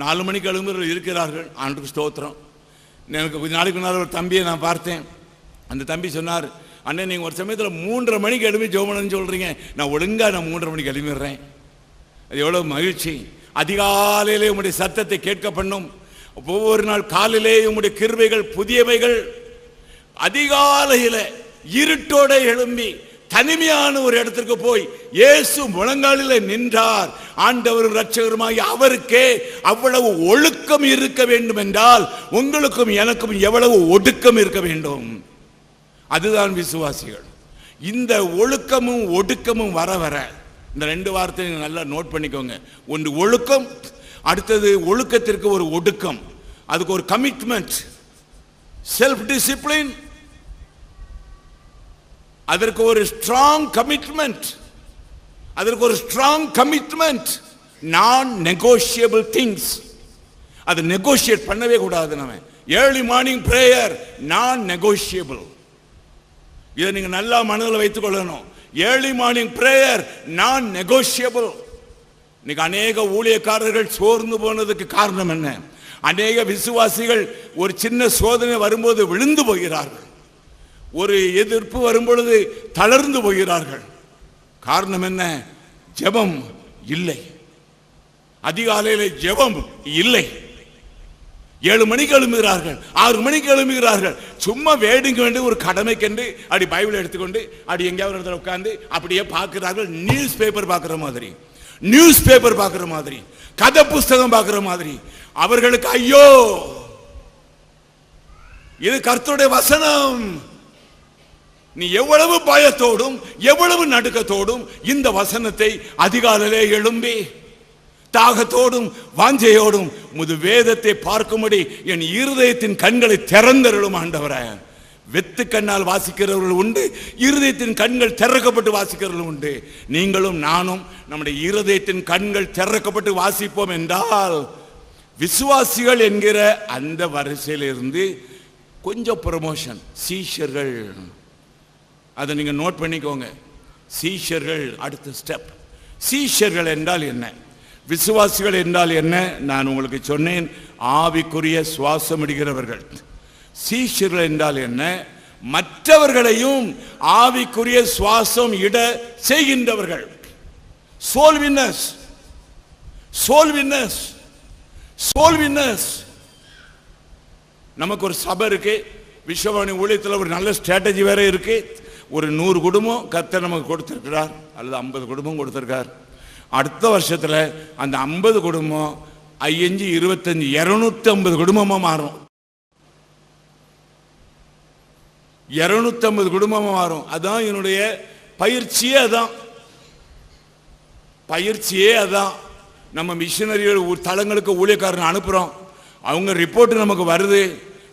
நாலு மணிக்கு எழும்புறவர்கள் இருக்கிறார்கள். ஆண்டுக்கு ஸ்தோத்திரம். எனக்கு கொஞ்ச நாளைக்கு முன்னால் ஒரு தம்பியை நான் பார்த்தேன். அந்த தம்பி சொன்னார் அண்ணன் நீங்கள் ஒரு சமயத்தில் மூன்றரை மணிக்கு எழுப்பி ஜோமனன்னு சொல்கிறீங்க நான் ஒழுங்காக நான் மூன்றரை மணிக்கு எழுப்பிடுறேன் அது எவ்வளோ மகிழ்ச்சி. அதிகாலையிலே உங்களுடைய சத்தத்தை கேட்க பண்ணும். ஒவ்வொரு நாள் காலையிலே உங்களுடைய கிருபைகள் புதியவைகள் அதிகாலையில் இருட்டோட எழும்பி தனிமையான ஒரு இடத்திற்கு போய் இயேசு முழங்காலில் நின்றார். ஆண்டவர் ரட்சகருமாய் அவருக்கே அவ்வளவு ஒழுக்கம் இருக்க வேண்டும் என்றால் உங்களுக்கும் எனக்கும் எவ்வளவு ஒடுக்கம் இருக்க வேண்டும். அதுதான் விசுவாசிகள். இந்த ஒழுக்கமும் ஒடுக்கமும் வர வர இந்த ரெண்டு வார்த்தையும் நல்லா நோட் பண்ணிக்கோங்க. ஒன்று ஒழுக்கம் அடுத்தது ஒழுக்கத்திற்கு ஒரு ஒடுக்கம். அதுக்கு ஒரு கமிட்மெண்ட் செல்ஃப் டிசிப்ளின் அதற்கு ஒரு ஸ்ட்ராங் கமிட்மெண்ட் அதற்கு ஒரு strong commitment non negotiable things அது நெகோஷியேட் பண்ணவே கூடாது நம்ம. Early morning prayer non negotiable இதை நீங்க நல்லா மனதில் வைத்துக் கொள்ளணும். Early morning prayer non negotiable இன்னைக்கு அநேக ஊழியக்காரர்கள் சோர்ந்து போனதுக்கு காரணம் என்ன? அநேக விசுவாசிகள் ஒரு சின்ன சோதனை வரும்போது விழுந்து போகிறார்கள். ஒரு எதிர்ப்பு வரும்பொழுது தளர்ந்து போகிறார்கள். காரணம் என்ன? ஜெபம் இல்லை. அதிகாலையில் ஜெபம் இல்லை. ஏழு மணிக்கு எழும்புகிறார்கள் ஆறு மணிக்கு எழும்புகிறார்கள். சும்மா வேடிங்க வேண்டிய ஒரு கடமைக்கென்று அப்படி பைபிள் எடுத்துக்கொண்டு அப்படி எங்கேயாவது இடத்துல உட்காந்து அப்படியே பார்க்கிறார்கள். நியூஸ் பேப்பர் பார்க்குற மாதிரி. நியூஸ் பேப்பர் பார்க்குற மாதிரி. கதை புஸ்தகம் பார்க்குற மாதிரி. அவர்களுக்கு ஐயோ! இது கர்த்தருடைய வசனம். நீ எவ்வளவு பயத்தோடும் எவ்வளவு நடுக்கத்தோடும் இந்த வசனத்தை அதிகாலையிலே எழும்பி தாகத்தோடும் வாஞ்சையோடும் முது வேதத்தை பார்க்கும்படி என் இருதயத்தின் கண்களை திறந்தருளும் ஆண்டவர. வெத்து கண்ணால் வாசிக்கிறவர்கள் உண்டு இருதயத்தின் கண்கள் திறக்கப்பட்டு வாசிக்கிறவர்கள் உண்டு. நீங்களும் நானும் நம்முடைய இருதயத்தின் கண்கள் திறக்கப்பட்டு வாசிப்போம் என்றால் விசுவாசிகள் என்கிற அந்த வரிசையிலிருந்து கொஞ்சம் ப்ரமோஷன் சீஷர்கள். அதை நீங்கள் நோட் பண்ணிக்கோங்க. சீஷர்கள் அடுத்த ஸ்டெப் சீஷர்கள் என்றால் என்ன? விசுவாசிகள் என்றால் என்ன? நான் உங்களுக்கு சொன்னேன் ஆவிக்குரிய சுவாசமிடுகிறவர்கள் சீஷர்கள் என்றால் என்ன? மற்றவர்களையும் ஆவிக்குரிய சுவாசம் இட செய்கின்றவர்கள். Soul soul winners soul winners soul நமக்கு ஒரு சபை இருக்கு. விஸ்வவாணி ஊழியத்தில் ஒரு நல்ல ஸ்ட்ராட்டஜி வேற இருக்குது ஒரு நூறு குடும்பம் கர்த்தர் நமக்கு கொடுத்துருக்கிறார். அல்லது ஐம்பது குடும்பம் கொடுத்துருக்கார். அடுத்த வருஷத்தில் அந்த ஐம்பது குடும்பம் ஐயஞ்சு இருபத்தஞ்சி இரநூத்தி ஐம்பது குடும்பமாக மாறும். இரநூத்தி ஐம்பது குடும்பமாக மாறும். அதுதான் என்னுடைய பயிற்சியே அதான். பயிற்சியே அதான். நம்ம மிஷினரிகள் தளங்களுக்கு ஊழியக்காரன் அனுப்புகிறோம் அவங்க ரிப்போர்ட் நமக்கு வருது.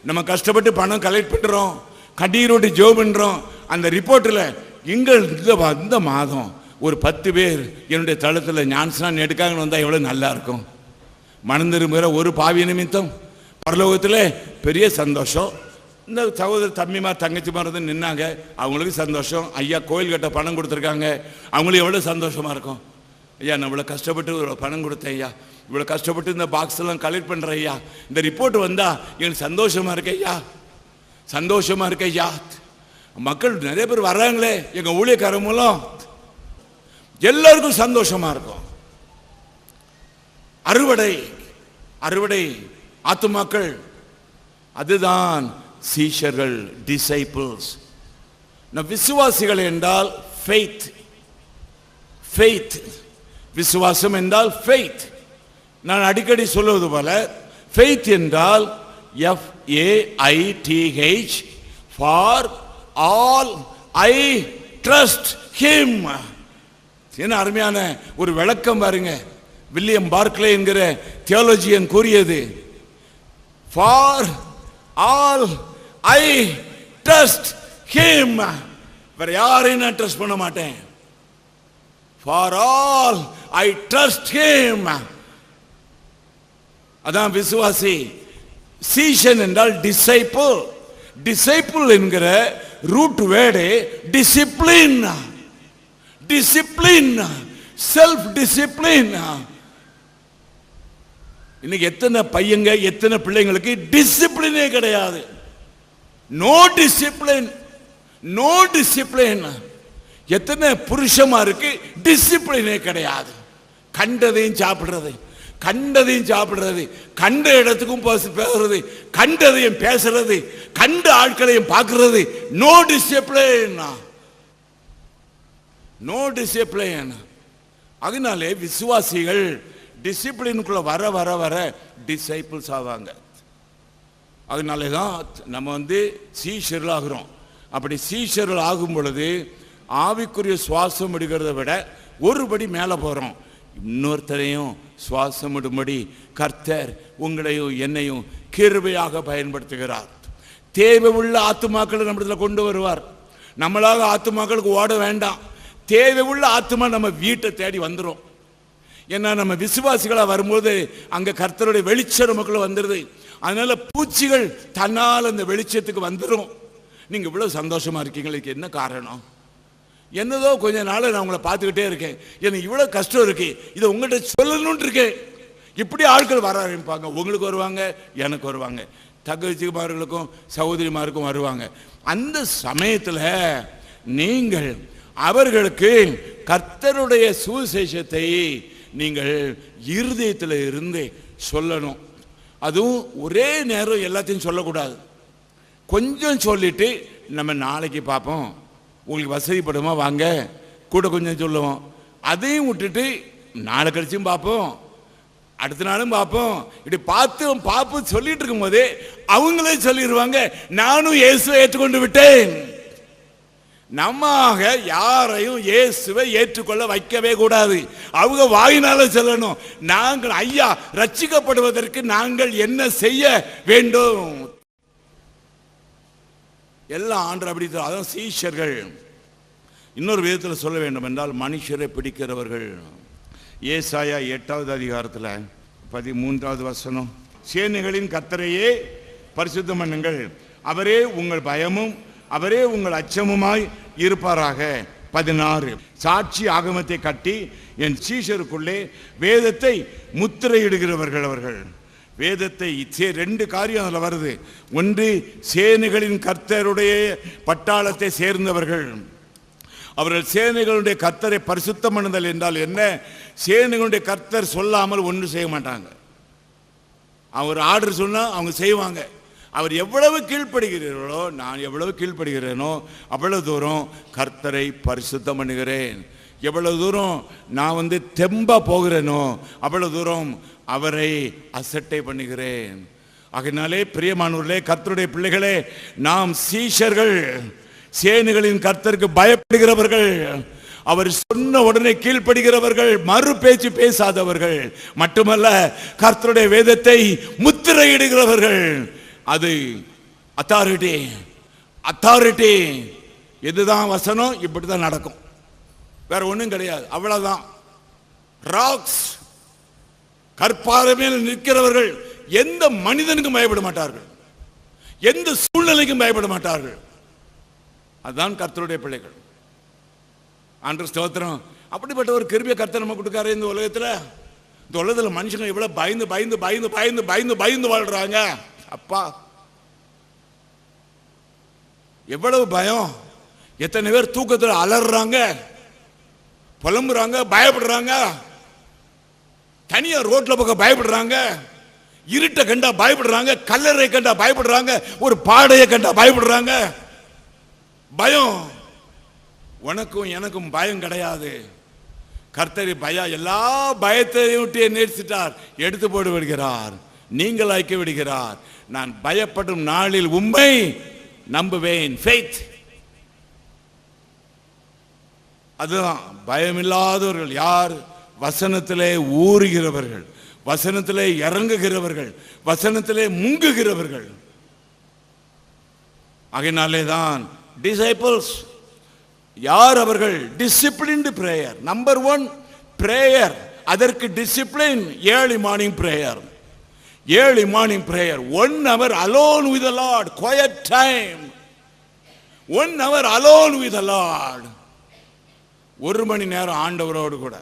நம்ம கஷ்டப்பட்டு பணம் கலெக்ட் பண்ணுறோம் கண்ணீரோட்டு ஜோ பண்ணுறோம் அந்த ரிப்போர்ட்டில் எங்கள் இந்த இந்த மாதம் ஒரு பத்து பேர் என்னுடைய தளத்தில் ஞான்ஸ்னான் எடுக்காங்கன்னு வந்தால் எவ்வளோ நல்லா இருக்கும் மனம் திரும்புகிற ஒரு பாவி நிமித்தம் பரலோகத்தில் பெரிய சந்தோஷம். இந்த சகோதர தம்பிமார் தங்கச்சிமார் வந்து நின்னாங்க. அவங்களுக்கு சந்தோஷம். ஐயா கோயில் கட்ட பணம் கொடுத்துருக்காங்க. அவங்களுக்கு எவ்வளோ சந்தோஷமாக இருக்கும். ஐயா நான் இவ்வளோ கஷ்டப்பட்டு இவ்வளோ பணம் கொடுத்தேன் ஐயா. இவ்வளோ கஷ்டப்பட்டு இந்த பாக்ஸ்லாம் கலெக்ட் பண்ணுறேன் ஐயா. இந்த ரிப்போர்ட் வந்தால் எனக்கு சந்தோஷமாக இருக்கு ஐயா. சந்தோஷமாக இருக்கு ஐயா. மக்கள் நிறைய பேர் வர்றாங்களே எங்கள் ஊழியக்காரர் மூலம் எல்லாருக்கும் சந்தோஷமா இருக்கும். அறுவடை அறுவடை ஆத்துமாக்கள் அதுதான் சீஷர்கள் டிசைபிள்ஸ் விசுவாசிகள் என்றால் ஃபெய்த் ஃபெய்த் விசுவாசம் என்றால் ஃபெய்த் நான் அடிக்கடி சொல்லுவது போல ஃபெய்த் என்றால் F A I T H for all I trust him என்ன அருமையான ஒரு விளக்கம் பாருங்க. வில்லியம் பார்க்லே என்கிற தியாலஜியன் கூறியது for all I trust him வேற யாரையும் நான் ட்ரஸ்ட் பண்ண மாட்டேன். For all I trust him அதான் விசுவாசி. சீஷன் என்றால் டிசைபிள் டிசைபிள் என்கிற root word discipline discipline self discipline இன்னைக்கு எத்தனை பையங்க எத்தனை பிள்ளைங்களுக்கு டிசிப்ளினே கிடையாது. நோ டிசிப்ளின் நோ டிசிப்ளின் எத்தனை புருஷமா இருக்கு டிசிப்ளினே கிடையாது. கண்டதையும் சாப்பிடுறதையும் கண்டதையும் சாப்பிடுறது கண்ட இடத்துக்கும் பேசுறது கண்டதையும் பேசுறது கண்ட ஆட்களையும் பார்க்கறது. நோ டிசிப்ளின் நோ டிசிப்ளின் அதனாலே விசுவாசிகள் டிசிப்ளினுக்குள்ள வர வர வர டிசைபிள்ஸ் ஆவாங்க. அதனாலே தான் நம்ம வந்து சீஷர்கள் ஆகிறோம். அப்படி சீஷர்கள் ஆகும் பொழுது ஆவிக்குரிய சுவாசம் எடுக்கிறத விட ஒருபடி மேலே போகிறோம் இன்னொருத்தரையும் சுவாசமிடும்படி கர்த்தர் உங்களையும் என்னையும் கிருபையாக பயன்படுத்துகிறார். தேவை உள்ள ஆத்துமாக்களை நம்மிடத்துல கொண்டு வருவார். நம்மளாக ஆத்துமாக்களுக்கு ஓட வேண்டாம். தேவை உள்ள ஆத்துமா நம்ம வீட்டை தேடி வந்துடும் ஏன்னா நம்ம விசுவாசிகளாக வரும்போது அங்கே கர்த்தருடைய வெளிச்சம் நமக்குள்ள வந்துடுது அதனால் பூச்சிகள் தன்னால் அந்த வெளிச்சத்துக்கு வந்துடும் நீங்கள் இவ்வளோ சந்தோஷமாக இருக்கீங்களுக்கு என்ன காரணம்? என்னதோ கொஞ்ச நாள் நான் உங்களை பார்த்துக்கிட்டே இருக்கேன். எனக்கு இவ்வளோ கஷ்டம் இருக்குது இதை உங்கள்கிட்ட சொல்லணும்னு இருக்கேன். இப்படி ஆட்கள் வர ஆரம்பிப்பாங்க. உங்களுக்கு வருவாங்க எனக்கு வருவாங்க. தகவச்சிமார்களுக்கும் சகோதரிமாருக்கும் வருவாங்க. அந்த சமயத்தில் நீங்கள் அவர்களுக்கு கர்த்தருடைய சுவிசேஷத்தை நீங்கள் இருதயத்தில் இருந்து சொல்லணும். அதுவும் ஒரே நேரம் எல்லாத்தையும் சொல்லக்கூடாது. கொஞ்சம் சொல்லிவிட்டு நம்ம நாளைக்கு பார்ப்போம். உங்களுக்கு வசதிப்படுமா வாங்க. கூட கொஞ்சம் சொல்லுவோம். அதையும் விட்டுட்டு நாளை கழிச்சும் பார்ப்போம். அடுத்த நாளும் பார்ப்போம். இப்படி பார்த்து பார்ப்பு சொல்லிட்டு இருக்கும்போதே அவங்களே சொல்லிடுவாங்க நானும் இயேசுவை ஏற்றுக்கொண்டு விட்டேன். நம்மாக யாரையும் இயேசுவை ஏற்றுக்கொள்ள வைக்கவே கூடாது. அவங்க வாயினால சொல்லணும். நாங்கள் ஐயா ரட்சிக்கப்படுவதற்கு நாங்கள் என்ன செய்ய வேண்டும்? எல்லாம் ஆண்டு அப்படி அதான் சீஷர்கள். இன்னொரு விதத்தில் சொல்ல வேண்டும் என்றால் மனுஷரை பிடிக்கிறவர்கள். ஏசாயா எட்டாவது அதிகாரத்தில் பதிமூன்றாவது வசனம். சேனைகளின் கத்தரையே பரிசுத்தம் பண்ணுங்கள். அவரே உங்கள் பயமும் அவரே உங்கள் அச்சமுமாய் இருப்பாராக. பதினாறு. சாட்சி ஆகமத்தை கட்டி என் சீஷருக்குள்ளே வேதத்தை முத்திரையிடுகிறவர்கள் அவர்கள். வேதத்தை சே- ரெண்டு காரியம் அதில் வருது. ஒன்று சேனைகளின் கர்த்தருடைய பட்டாளத்தை சேர்ந்தவர்கள். அவர்கள் சேனைகளுடைய கர்த்தரை பரிசுத்தம் பண்ணுதல் என்றால் என்ன? சேனைகளுடைய கர்த்தர் சொல்லாமல் ஒன்றும் செய்ய மாட்டாங்க. அவர் ஆர்டர் சொன்னால் அவங்க செய்வாங்க. அவர் எவ்வளவு கீழ்ப்படுகிறீர்களோ நான் எவ்வளவு கீழ்ப்படுகிறேனோ அவ்வளவு தூரம் கர்த்தரை பரிசுத்தம் பண்ணுகிறேன். எவ்வளவு தூரம் நான் வந்து தெம்பாக போகிறேனோ அவ்வளவு தூரம் அவரை அசட்டை பண்ணுகிறேன். ஆகினாலே பிரியமானவர்களே கர்த்தருடைய பிள்ளைகளே நாம் சீஷர்கள் சேனுகளின் கர்த்தருக்கு பயப்படுகிறவர்கள் அவர் சொன்ன உடனே கீழ்ப்படுகிறவர்கள் மறு பேச்சு பேசாதவர்கள் மட்டுமல்ல கர்த்தருடைய வேதத்தை முத்திரையிடுகிறவர்கள். அது அத்தாரிட்டி அத்தாரிட்டி இதுதான் வசனம்? இப்படி தான் நடக்கும். வேற ஒன்றும் கிடையாது. அவ்வளவுதான். ராக்ஸ் கற்பாறை மேல் நிற்கிறவர்கள் எந்த மனிதனுக்கும் பயப்பட மாட்டார்கள். எந்த சூழ்நிலைக்கும் பயப்பட மாட்டார்கள். அதுதான் கர்த்தருடைய பிள்ளைகள். ஆண்டு ஸ்தோத்திரம். அப்படிப்பட்ட ஒரு கிருபிய கர்த்தர் நம்ம கொடுக்காரு இந்த உலகத்துல. இந்த உலகத்துல மனுஷங்க இவ்வளவு பயந்து பயந்து பயந்து பயந்து பயந்து பயந்து வாழ்றாங்க. அப்பா. எவ்வளவு பயம். எத்தனை பேர் தூக்கத்தில் அலறாங்க. புலம்புறாங்க பயப்படுறாங்க. தனியாக ரோட்டில் பக்கம் பயப்படுறாங்க. இருட்டை கண்டா பயப்படுறாங்க கல்லறை கண்டா பயப்படுறாங்க ஒரு பாடையை கண்டா பயப்படுறாங்க. பயம். உனக்கும் எனக்கும் பயம் கிடையாது. கர்த்தரி பயம் எல்லா பயத்தையும் விட்டு நேர்த்திட்டார் எடுத்து போட்டு விடுகிறார். நீங்கள் ஐக்க விடுகிறார். நான் பயப்படும் நாளில் உண்மை நம்புவேன். ஃபெய்த் அதுதான் பயமில்லாதவர்கள் யார்? வசனத்திலே ஊறுகிறவர்கள் வசனத்திலே இறங்குகிறவர்கள் வசனத்திலே முங்குகிறவர்கள். ஆகையினாலே தான் டிசைபிள்ஸ் யார் அவர்கள்? Disciplined prayer number one prayer அதற்கு discipline early morning prayer early morning prayer one hour alone with Lord quiet time one hour alone with Lord ஒரு மணி நேரம் ஆண்டவரோடு கூட.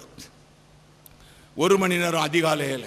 ஒரு மணி நேரம் அதிகாலையில்.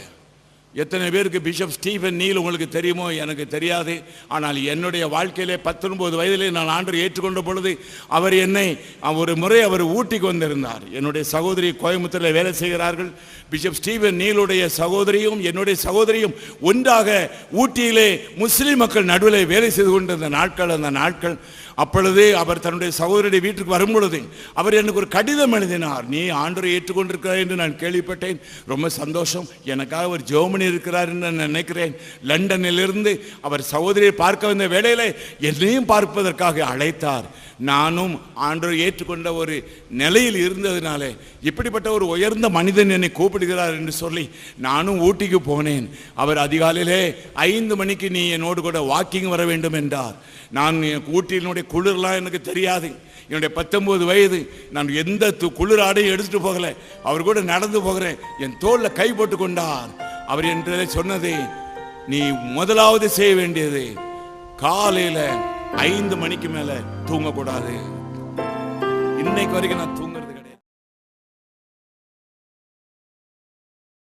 எத்தனை பேருக்கு பிஷப் ஸ்டீஃபன் நீல் உங்களுக்கு தெரியுமோ? எனக்கு தெரியாது. ஆனால் என்னுடைய வாழ்க்கையிலே பத்தொன்பது வயதிலே நான் ஆண்டு ஏற்றுக்கொண்ட பொழுது அவர் என்னை ஒரு முறை அவர் ஊட்டிக்கு வந்திருந்தார் என்னுடைய சகோதரி கோயம்புத்தூரில் வேலை செய்கிறார்கள். பிஷப் ஸ்டீஃபன் நீலுடைய சகோதரியும் என்னுடைய சகோதரியும் ஒன்றாக ஊட்டியிலே முஸ்லீம் மக்கள் நடுவில் வேலை செய்து கொண்டிருந்த நாட்கள் அந்த நாட்கள் அப்பொழுது அவர் தன்னுடைய சகோதரியுடைய வீட்டுக்கு வரும் பொழுது அவர் எனக்கு ஒரு கடிதம் எழுதினார். நீ ஆண்டரை ஏற்றுக்கொண்டிருக்கிறாய் என்று நான் கேள்விப்பட்டேன். ரொம்ப சந்தோஷம். எனக்காக ஒரு ஜெர்மனி இருக்கிறார் என்று நான் நினைக்கிறேன். லண்டனிலிருந்து அவர் சகோதரியை பார்க்க வந்த வேளையில் என்னையும் பார்ப்பதற்காக அழைத்தார். நானும் ஆண்டரை ஏற்றுக்கொண்ட ஒரு நிலையில் இருந்ததினாலே இப்படிப்பட்ட ஒரு உயர்ந்த மனிதன் என்னை கூப்பிடுகிறார் என்று சொல்லி நானும் ஊட்டிக்கு போனேன். அவர் அதிகாலையிலே ஐந்து மணிக்கு நீ என்னோடு கூட வாக்கிங் வர வேண்டும் என்றார். நான் ஊட்டியினுடைய குளிர்லாம் எனக்கு தெரியாது. என்னுடைய பத்தொம்போது வயது. நான் எந்த து- குளிர் ஆடையும் எடுத்துட்டு போகல. அவர் கூட நடந்து போகிறேன். என் தோல்ல கை போட்டு கொண்டார். அவர் என்றதை சொன்னது நீ முதலாவது செய்ய வேண்டியது காலையில ஐந்து மணிக்கு மேல தூங்கக்கூடாது. இன்னைக்கு வரைக்கும் நான் தூங்க